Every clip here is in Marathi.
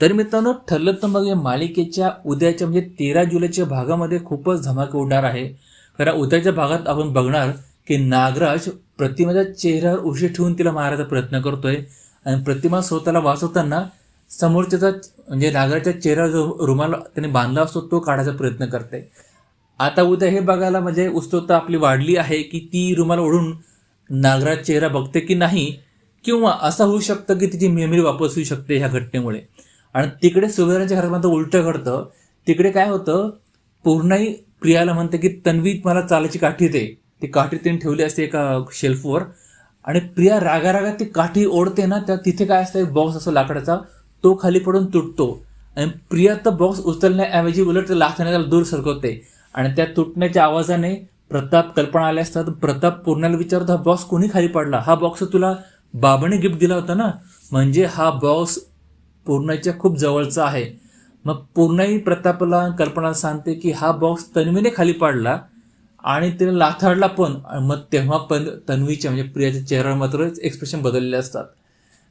तर मित्रांनो ठरलं तर मग या मालिकेच्या उद्याच्या म्हणजे तेरा जुलैच्या भागामध्ये खूपच धमाके उडणार आहे. कारण उद्याच्या भागात आपण बघणार की नागराज प्रतिमाच्या चेहऱ्यावर उशी ठेवून तिला मारायचा प्रयत्न करतोय. आणि प्रतिमा स्वतःला वाचवताना समोरच्याचा म्हणजे नागराच्या चेहऱ्यावर जो रुमाल त्याने बांधला असतो तो काढायचा प्रयत्न करते आता उद्या हे बघायला म्हणजे उत्सुकता आपली वाढली आहे की ती रुमाल ओढून नागराज चेहरा बघते की नाही किंवा असं होऊ शकतं की तिची मेमरी वापस होऊ शकते ह्या घटनेमुळे. आणि तिकडे सुभेदारांच्या घरात मात्र उलटं घडतं. तिकडे काय होतं पूर्णही प्रियाला म्हणते की तन्वी मला चालायची काठी दे. ती काठी तिने ठेवली असते एका शेल्फवर. आणि प्रिया रागा ती काठी ओढते ना त्या तिथे काय असतं एक बॉक्स असतो लाकडाचा तो खाली पडून तुटतो. आणि प्रिया तर बॉक्स उचलण्याऐवजी उलट लाथाने त्याला दूर सरकवते. आणि त्या तुटण्याच्या आवाजाने प्रताप कल्पना आल्या असतात. प्रताप पूर्णाला विचारतो हा बॉक्स कोणी खाली पडला? हा बॉक्स तुला बाबाने गिफ्ट दिला होता ना? म्हणजे हा बॉक्स पूर्णाच्या खूप जवळचा आहे. मग पूर्णाही प्रतापला कल्पना सांगते की हा बॉक्स तन्वीने खाली पाडला आणि तिने लाथाडला पण. मग तेव्हा पण तन्वीच्या म्हणजे प्रियाच्या चेहऱ्यावर मात्र एक्सप्रेशन बदललेले असतात.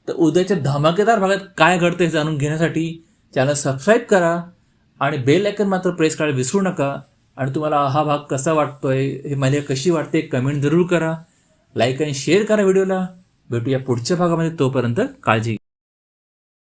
तर उद्याच्या धमाकेदार भागात काय घडतं हे जाणून घेण्यासाठी चॅनल सबस्क्राईब करा आणि बेल आयकन मात्र प्रेस करायला विसरू नका. आणि तुम्हाला हा भाग कसा वाटतोय हे मला कशी वाटते कमेंट जरूर करा. लाईक आणि शेअर करा व्हिडिओला भेटूया पुढच्या भागामध्ये तोपर्यंत काळजी